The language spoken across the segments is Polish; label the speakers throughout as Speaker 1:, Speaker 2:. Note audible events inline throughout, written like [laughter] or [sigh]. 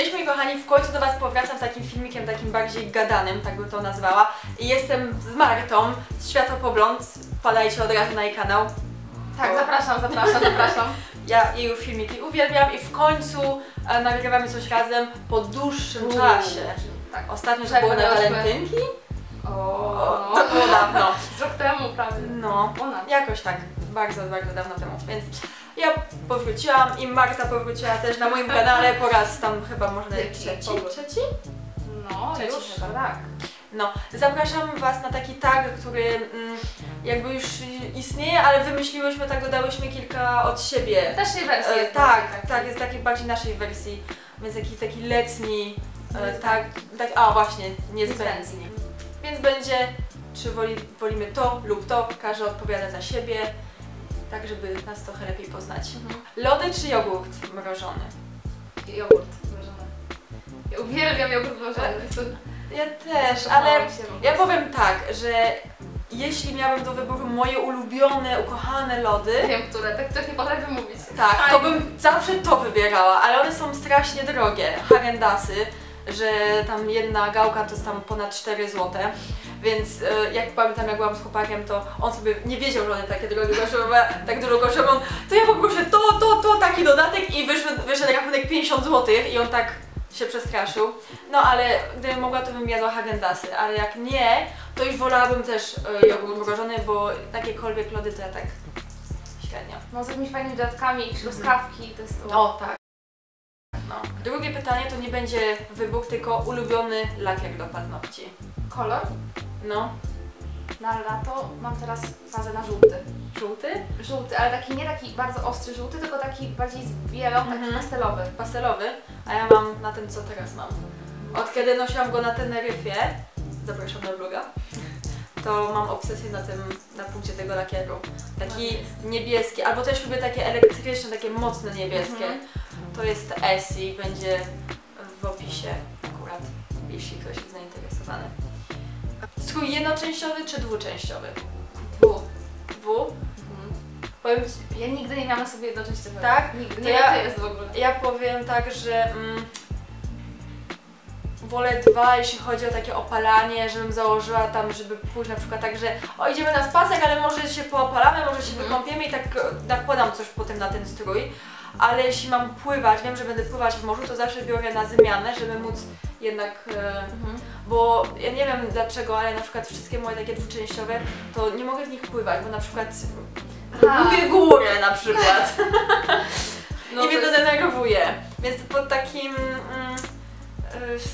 Speaker 1: Cześć moi kochani, w końcu do Was powracam z takim filmikiem, takim bardziej gadanym, tak bym to nazwała. I jestem z Martą, z Światopogląd. Wpadajcie od razu na jej kanał.
Speaker 2: Tak, zapraszam, zapraszam, zapraszam.
Speaker 1: Ja jej filmiki uwielbiam i w końcu e, nagrywamy coś razem po dłuższym
Speaker 2: Uuu.
Speaker 1: czasie.
Speaker 2: Tak.
Speaker 1: Ostatnio to było na walentynki?
Speaker 2: O,
Speaker 1: O, to było dawno.
Speaker 2: Z rok temu prawie.
Speaker 1: No,
Speaker 2: Ponad.
Speaker 1: jakoś tak, bardzo, bardzo dawno temu, więc ja powróciłam i Marta powróciła też na moim kanale po raz tam chyba może nawet
Speaker 2: Trzeci
Speaker 1: trzeci. Trzeci?
Speaker 2: No,
Speaker 1: Trzeci
Speaker 2: już,
Speaker 1: chyba.
Speaker 2: tak.
Speaker 1: No, zapraszam Was na taki tag, który mm, jakby już istnieje, ale wymyśliłyśmy, tak dodałyśmy kilka od siebie.
Speaker 2: Jej wersji
Speaker 1: E, tak, tak, jest taki bardziej naszej wersji, więc jakiś taki letni, e, tak, tak, a właśnie, niezbędni. Więc będzie, czy woli, wolimy to lub to, każdy odpowiada za siebie, tak żeby nas trochę lepiej poznać.
Speaker 2: Mhm.
Speaker 1: Lody czy jogurt mrożony?
Speaker 2: Jogurt mrożony. Ja uwielbiam jogurt mrożony.
Speaker 1: Ja też, ale ja powiem tak, że jeśli miałabym do wyboru moje ulubione, ukochane lody,
Speaker 2: Wiem, które, tak też nie potrafię mówić.
Speaker 1: tak, to bym zawsze to wybierała, ale one są strasznie drogie. Hagendasy, że tam jedna gałka to jest tam ponad 4 zł. Więc e, jak pamiętam, jak byłam z chłopakiem, to on sobie nie wiedział, że one takie drogie kosztują, tak dużo kosztują. On, to ja poproszę to, to, to, taki dodatek i wyszedł, wyszedł rachunek 50 zł i on tak się przestraszył. No ale gdybym mogła, to bym jadła Hagendasy, ale jak nie, to już wolałabym też e, jogurt mrożony, bo takiekolwiek lody to ja tak średnio.
Speaker 2: No z jakimiś fajnymi dodatkami i truskawki, to jest...
Speaker 1: O tak. No. Drugie pytanie to nie będzie wybór, tylko ulubiony lakier do paznokci.
Speaker 2: Kolor?
Speaker 1: No,
Speaker 2: Na lato mam teraz fazę na żółty.
Speaker 1: żółty,
Speaker 2: Żółty, ale taki nie taki bardzo ostry żółty, tylko taki bardziej z bielą, taki
Speaker 1: Mhm.
Speaker 2: pastelowy.
Speaker 1: pastelowy, a ja mam na ten, co teraz mam. Od kiedy nosiłam go na Teneryfie, zapraszam na vloga, to mam obsesję na tym, na punkcie tego lakieru. Taki
Speaker 2: Ładny
Speaker 1: niebieski, albo też lubię takie elektryczne, takie mocne niebieskie.
Speaker 2: Mhm.
Speaker 1: To jest Essie, będzie w opisie akurat, jeśli ktoś jest zainteresowany. Strój jednoczęściowy czy dwuczęściowy?
Speaker 2: Dwu.
Speaker 1: Dwu?
Speaker 2: Mhm.
Speaker 1: Powiem Ci,
Speaker 2: Ja nigdy nie miałam sobie jednoczęściowego.
Speaker 1: Tak?
Speaker 2: Nigdy. Nie
Speaker 1: ja-
Speaker 2: to jest w ogóle.
Speaker 1: ja powiem tak, że mm, wolę dwa, jeśli chodzi o takie opalanie, żebym założyła tam, żeby pójść na przykład tak, że o idziemy na spacer, ale może się poopalamy, może się
Speaker 2: Mhm.
Speaker 1: wykąpiemy i tak e, nakładam coś potem na ten strój. Ale jeśli mam pływać, wiem, że będę pływać w morzu, to zawsze biorę na zmianę, żeby móc jednak e,
Speaker 2: Mhm.
Speaker 1: Bo ja nie wiem dlaczego, ale na przykład wszystkie moje takie dwuczęściowe, to nie mogę w nich pływać, bo na przykład
Speaker 2: Aha.
Speaker 1: lubię górę na przykład [laughs]
Speaker 2: No
Speaker 1: i mnie to
Speaker 2: jest-
Speaker 1: denerwuje. Więc pod takim, mm,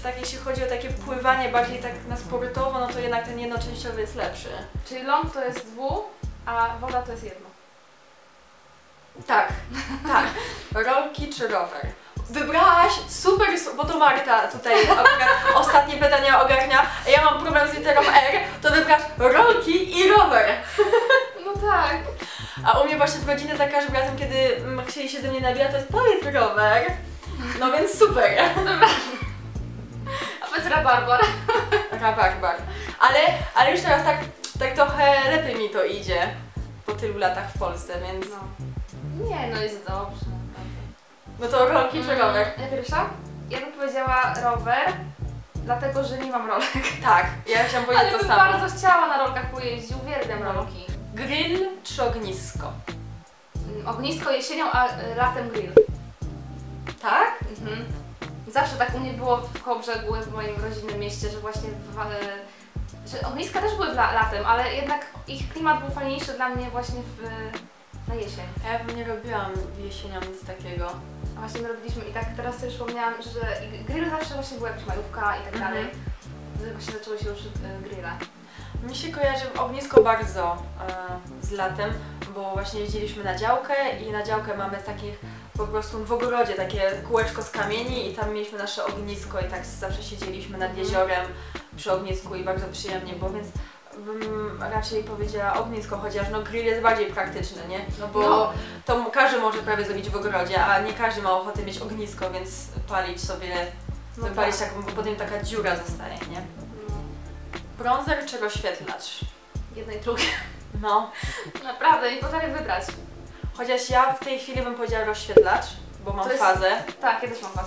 Speaker 1: tak jeśli chodzi o takie pływanie bardziej tak na sportowo, no to jednak ten jednoczęściowy jest lepszy.
Speaker 2: Czyli long to jest dwu, a woda to jest jedno.
Speaker 1: Tak, tak. Rolki czy rower? Wybrałaś super, su- bo to Marta tutaj ostatnie pytania ogarnia, a ja mam problem z literą R, to wybrasz rolki i rower.
Speaker 2: No tak.
Speaker 1: A u mnie właśnie w rodzinę za każdym razem, kiedy mm, chcieli się ze mnie nabijać, to jest powiedz rower. No więc super.
Speaker 2: A powiedz rabarbar.
Speaker 1: Rabarbar. Ale, ale już teraz tak, tak trochę lepiej mi to idzie po tylu latach w Polsce, więc
Speaker 2: No. Nie, no jest dobrze.
Speaker 1: No to rolki czy rower?
Speaker 2: Ja pierwsza? Ja bym powiedziała rower, dlatego że nie mam rolek. [laughs]
Speaker 1: Tak, ja chciałam powiedzieć
Speaker 2: Ale
Speaker 1: to
Speaker 2: bym
Speaker 1: samo.
Speaker 2: bardzo chciała na rolkach pojeździć, uwielbiam rolki.
Speaker 1: Grill czy ognisko?
Speaker 2: Mm, Ognisko jesienią, a y, latem grill.
Speaker 1: Tak?
Speaker 2: Mhm. Zawsze tak u mnie było w Kołbrzegu, w moim rodzinnym mieście, że właśnie w, że ogniska też były latem, ale jednak ich klimat był fajniejszy dla mnie właśnie w, na jesień.
Speaker 1: A ja bym nie robiłam jesienią nic takiego.
Speaker 2: A właśnie my robiliśmy i tak teraz sobie przypomniałam, że grill zawsze właśnie była jakaś majówka i tak dalej. Wtedy właśnie zaczęły się już e, grille.
Speaker 1: Mi się kojarzy ognisko bardzo e, z latem, bo właśnie jeździliśmy na działkę i na działkę mamy takich po prostu w ogrodzie takie kółeczko z kamieni i tam mieliśmy nasze ognisko i tak zawsze siedzieliśmy nad
Speaker 2: Mhm.
Speaker 1: jeziorem przy ognisku i bardzo przyjemnie było, więc bym raczej powiedziała ognisko, chociaż no grill jest bardziej praktyczny, nie? No bo
Speaker 2: No.
Speaker 1: to każdy może prawie zrobić w ogrodzie, a nie każdy ma ochotę mieć ognisko, więc palić sobie,
Speaker 2: No
Speaker 1: wypalić
Speaker 2: tak.
Speaker 1: taką, bo potem taka dziura zostaje, nie?
Speaker 2: No,
Speaker 1: Bronzer czy rozświetlacz?
Speaker 2: jednej drugiej.
Speaker 1: No.
Speaker 2: Naprawdę, nie potrafię wybrać.
Speaker 1: Chociaż ja w tej chwili bym powiedziała rozświetlacz, bo mam
Speaker 2: To jest-
Speaker 1: fazę.
Speaker 2: Tak, kiedyś mam was.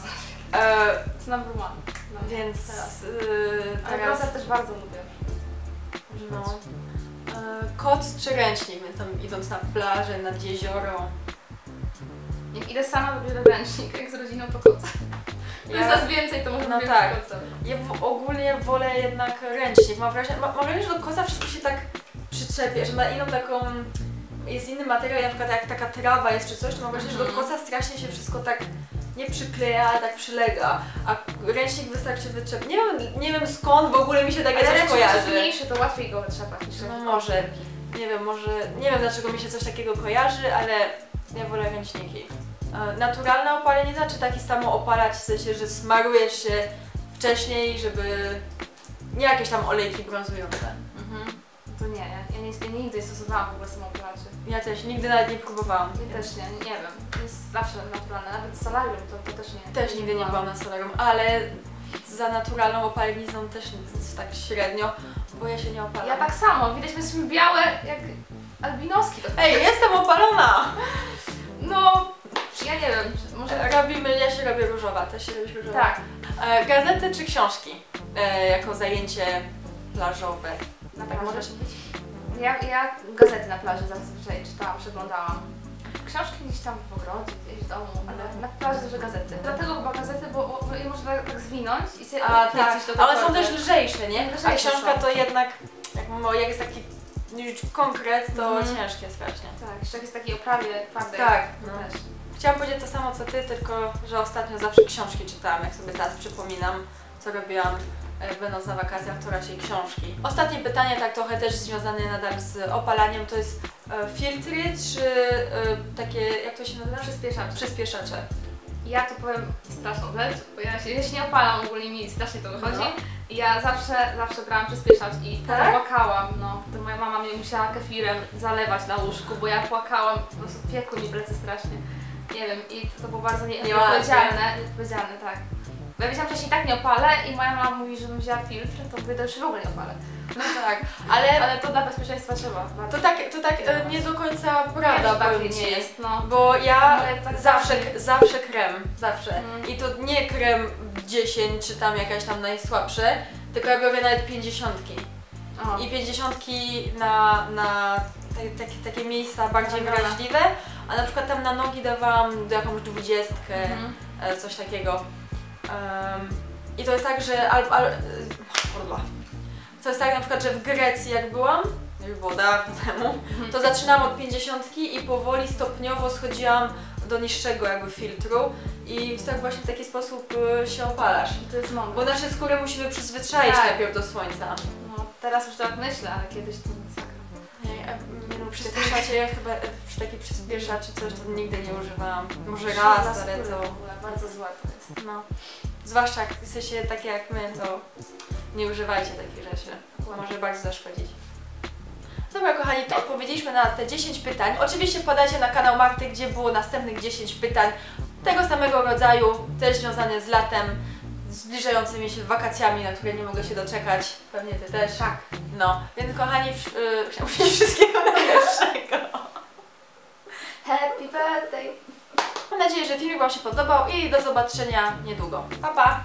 Speaker 1: E,
Speaker 2: number one. No,
Speaker 1: Więc
Speaker 2: teraz.
Speaker 1: yy,
Speaker 2: Ale
Speaker 1: teraz...
Speaker 2: też bardzo lubię.
Speaker 1: No. E, Kot czy ręcznik, więc tam idąc na plażę, nad jezioro.
Speaker 2: Jak idę sama, to biorę ręcznik, jak z rodziną to koca. To
Speaker 1: Ja-
Speaker 2: jest nas więcej, to może
Speaker 1: No tak. Ja w, ogólnie wolę jednak ręcznik. Mam wrażenie, ma, mam wrażenie, że do koca wszystko się tak przyczepia, że ma inną taką... Jest inny materiał, na przykład jak taka trawa jest czy coś, to mam wrażenie, że do
Speaker 2: Mhm.
Speaker 1: koca strasznie się wszystko tak nie przykleja, ale tak przylega. A ręcznik wystarczy wyczepić. Nie wiem, nie wiem skąd w ogóle mi się takie
Speaker 2: Ale
Speaker 1: coś kojarzy.
Speaker 2: mniejszy, to łatwiej go wytrzepać niż
Speaker 1: No może. Nie wiem, może. Nie wiem dlaczego mi się coś takiego kojarzy, ale ja wolę ręczniki. E, Naturalne opalenie znaczy taki samo opalać, w sensie, że smarujesz się wcześniej, żeby nie jakieś tam olejki brązujące.
Speaker 2: Nie, ja, nie, ja nigdy nie stosowałam w ogóle samoopalaczy.
Speaker 1: Ja też nigdy nawet nie próbowałam.
Speaker 2: Ja też nie, nie wiem. To jest zawsze naturalne. Nawet z solarium to, to też nie.
Speaker 1: Też nigdy nie byłam na solarium, ale za naturalną opalenizną też tak średnio, bo ja się nie opalam.
Speaker 2: Ja tak samo, widać, my jesteśmy białe jak albinoski. To
Speaker 1: Ej, jestem opalona!
Speaker 2: No, ja nie wiem, może...
Speaker 1: Robimy, ja się robię różowa, też się robisz różowa.
Speaker 2: Tak,
Speaker 1: E, gazety czy książki e, jako zajęcie plażowe?
Speaker 2: Na
Speaker 1: Tak
Speaker 2: plaży.
Speaker 1: może być.
Speaker 2: Ja, ja gazety na plaży zazwyczaj czytałam, przeglądałam. Książki gdzieś tam w ogrodzie, gdzieś w domu, ale na plaży dużo gazety. Dlatego chyba gazety, bo, bo je można tak zwinąć i sobie
Speaker 1: A tak,
Speaker 2: gdzieś do
Speaker 1: ale są też lżejsze, nie? A
Speaker 2: Lżejsze
Speaker 1: książka
Speaker 2: są.
Speaker 1: to jednak, jak, jest taki już konkret, to
Speaker 2: Mhm.
Speaker 1: ciężkie strasznie.
Speaker 2: Tak, jeszcze jak jest w takiej oprawie twardej.
Speaker 1: Tak, no.
Speaker 2: też.
Speaker 1: Chciałam powiedzieć to samo co ty, tylko że ostatnio zawsze książki czytałam, jak sobie teraz przypominam, co robiłam będąc na wakacjach, to raczej książki. Ostatnie pytanie, tak trochę też związane nadal z opalaniem, to jest e, filtry czy e, takie, jak to się nazywa?
Speaker 2: Przyspieszacze.
Speaker 1: Przyspieszacze.
Speaker 2: Ja tu powiem straszną rzecz, bo ja się, ja się nie opalam ogólnie mi strasznie to wychodzi.
Speaker 1: No.
Speaker 2: Ja zawsze, zawsze brałam przyspieszacz i
Speaker 1: Tak?
Speaker 2: tak? płakałam, no. To moja mama mnie musiała kefirem zalewać na łóżku, bo ja płakałam, po prostu piekły mi plecy strasznie. Nie wiem, i to było bardzo nie- nieodpowiedzialne, nieodpowiedzialne, tak. Bo ja wiedziałam, że się tak nie opalę i moja mama mówi, żebym wzięła filtr, to mówię, to już w ogóle nie opalę.
Speaker 1: No tak, ale
Speaker 2: Ale to dla bezpieczeństwa trzeba.
Speaker 1: to tak, to tak e, nie do końca prawda,
Speaker 2: tak nie jest, no.
Speaker 1: Bo ja
Speaker 2: tak
Speaker 1: zawsze,
Speaker 2: bardziej-
Speaker 1: zawsze krem, zawsze.
Speaker 2: Mm.
Speaker 1: I to nie krem 10 czy tam jakaś tam najsłabsze, tylko ja biorę nawet 50.
Speaker 2: O.
Speaker 1: I 50 na, na te, takie, takie miejsca bardziej wrażliwe, a na przykład tam na nogi dawałam jakąś dwudziestkę,
Speaker 2: Mhm.
Speaker 1: e, coś takiego. Em, I to jest tak, że al, al, kurwa. To jest tak na przykład, że w Grecji jak byłam, już było dawno temu, to zaczynałam od 50 i powoli stopniowo schodziłam do niższego jakby filtru i tak właśnie w taki sposób y, się opalasz.
Speaker 2: To jest
Speaker 1: Bo
Speaker 2: mądre.
Speaker 1: nasze skóry musimy przyzwyczaić
Speaker 2: Tak.
Speaker 1: najpierw do słońca.
Speaker 2: No, teraz już tak myślę, ale kiedyś to masakra.
Speaker 1: Przyspieszacie, ja chyba przy taki przyspieszacz czy coś to nigdy nie używałam. Może raz, ale to
Speaker 2: Bardzo złe to jest.
Speaker 1: no. Zwłaszcza jak jesteście takie jak my, to nie używajcie takich rzeczy. Może bardzo zaszkodzić. Dobra kochani, to odpowiedzieliśmy na te 10 pytań. Oczywiście wpadajcie na kanał Marty, gdzie było następnych 10 pytań tego samego rodzaju, też związane z latem, zbliżającymi się wakacjami, na które nie mogę się doczekać. Pewnie Ty też.
Speaker 2: Tak.
Speaker 1: No, więc kochani, y, chciałam powiedzieć wszystkiego [laughs] najlepszego.
Speaker 2: Happy birthday!
Speaker 1: Mam nadzieję, że filmik Wam się podobał i do zobaczenia niedługo. Pa, pa!